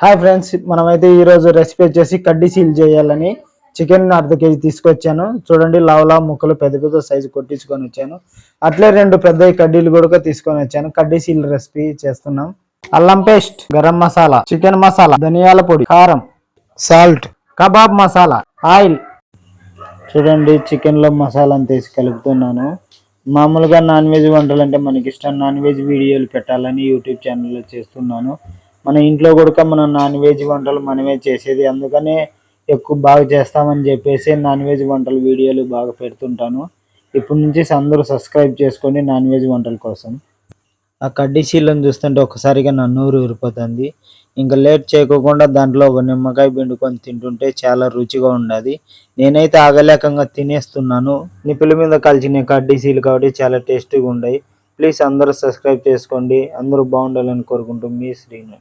Hi friends మనమైతే ఈరోజు recipe వచ్చేసి కడ్డీ సీల్ చేయాలని చికెన్ అర్ధ కేజీ తీసుకొచ్చాను. చూడండి లావ్ ముక్కలు పెద్ద పెద్ద సైజు కొట్టించుకొని వచ్చాను. అట్లే రెండు పెద్ద కడ్డీలు కూడా తీసుకొని వచ్చాను. కడ్డీ సీల్ రెసిపీ చేస్తున్నాం. అల్లం పేస్ట్ గరం మసాలా చికెన్ మసాలా ధనియాల పొడి కారం సాల్ట్ కబాబ్ మసాలా ఆయిల్. చూడండి చికెన్లో మసాలా అంతా కలుపుతున్నాను. మామూలుగా నాన్ వెజ్ వంటలు అంటే మనకి ఇష్టం. నాన్ వెజ్ వీడియోలు పెట్టాలని యూట్యూబ్ ఛానల్లో చేస్తున్నాను. మన ఇంట్లో కూడా మనం నాన్ వెజ్ వంటలు మనమే చేసేది. అందుకనే ఎక్కువ బాగా చేస్తామని చెప్పేసి నాన్ వెజ్ వంటల వీడియోలు బాగా పెడుతుంటాను. ఇప్పటి నుంచి అందరూ సబ్స్క్రైబ్ చేసుకోండి నాన్ వెజ్ వంటల కోసం. ఆ కడ్డీ శీలను చూస్తుంటే ఒకసారిగా నా నోరు ఊరిపోతుంది. ఇంకా లేట్ చేయకోకుండా దాంట్లో ఒక నిమ్మకాయ పిండుకొని తింటుంటే చాలా రుచిగా ఉండదు. నేనైతే ఆగలేకంగా తినేస్తున్నాను. నిప్పుల మీద కలిసిన కడ్డీ సీలు కాబట్టి చాలా టేస్టీగా ఉన్నాయి ప్లీజ్ అందరూ సబ్స్క్రైబ్ చేసుకోండి. అందరూ బాగుండాలని కోరుకుంటూ మీ శ్రీను.